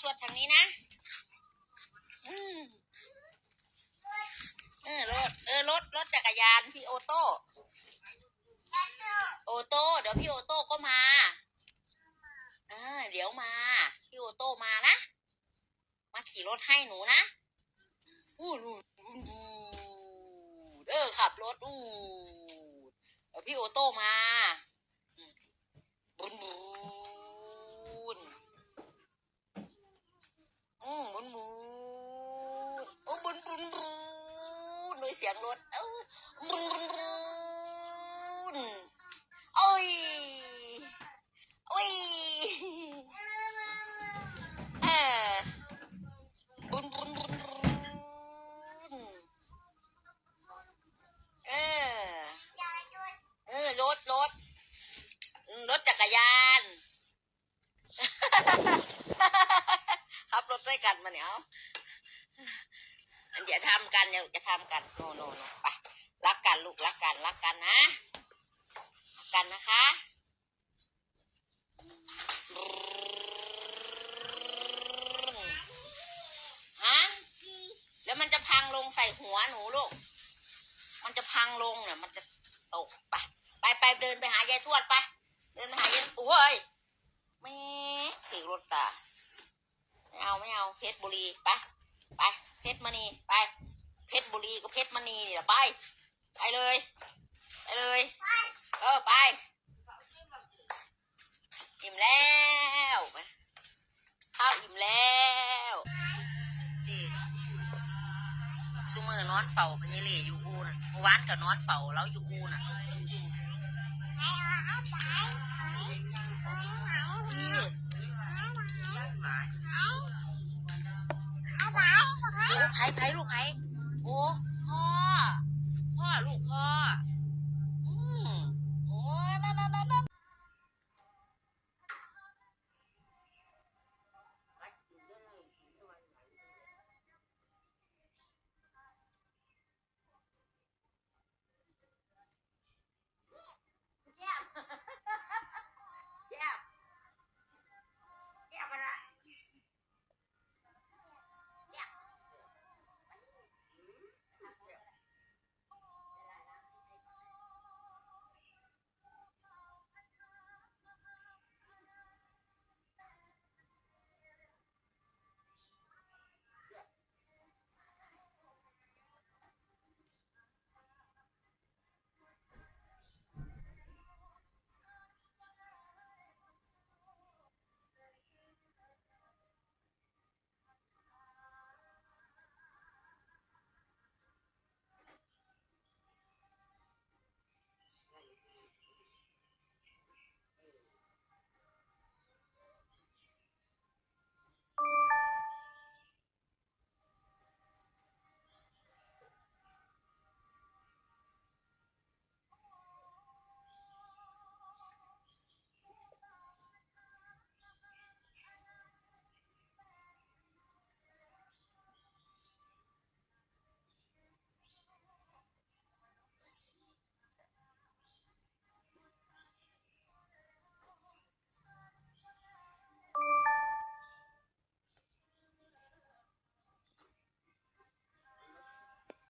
ชวดทางนี้นะเออรถเออรถรถจักรยานพี่โอโต้โอโต้เดี๋ยวพี่โอโต้ก็มาเออเดี๋ยวมา พี่โอโต้มานะ มาขี่รถให้หนูนะอู้ดูเออขับรถอู้เดี๋ยวพี่โอโต้มา อืมบุนบุนโอ้บุนบุนบุนด้วยเสียงรถเอ้าบุนบุนบุนโอ้ยโอ้ยเออบุนบุนบุนบุนเออเออรถรถรถจักรยาน ขับรถด้วยกันมาเนี่ยเอาเดี๋ยวทำกันเดี๋ยวจะทำกันโนโนโนไปรักกันลูกรักกันรักกันนะกันนะคะฮะแล้วมันจะพังลงใส่หัวหนูลูก มันจะพังลงเนี่ยมันจะตกไปไปไปเดินไปหายายทวดไป เดินไปหายายโอ้ยแม่ถีรถตา เอาไม่เอาเพชรบุรีไปไปเพชรมณีไป เพชรบุรีก็เพชรมณีนี่แหละไป ไปเลย ไปเลยเออไปอิ่มแล้วข้าวอิ่มแล้วจีซูมือนอนเฝ้าพญเล่อยู่อูน่ะเมื่อวานก็นอนเฝ้าแล้วอยู่อูน่ะ โอ้ไ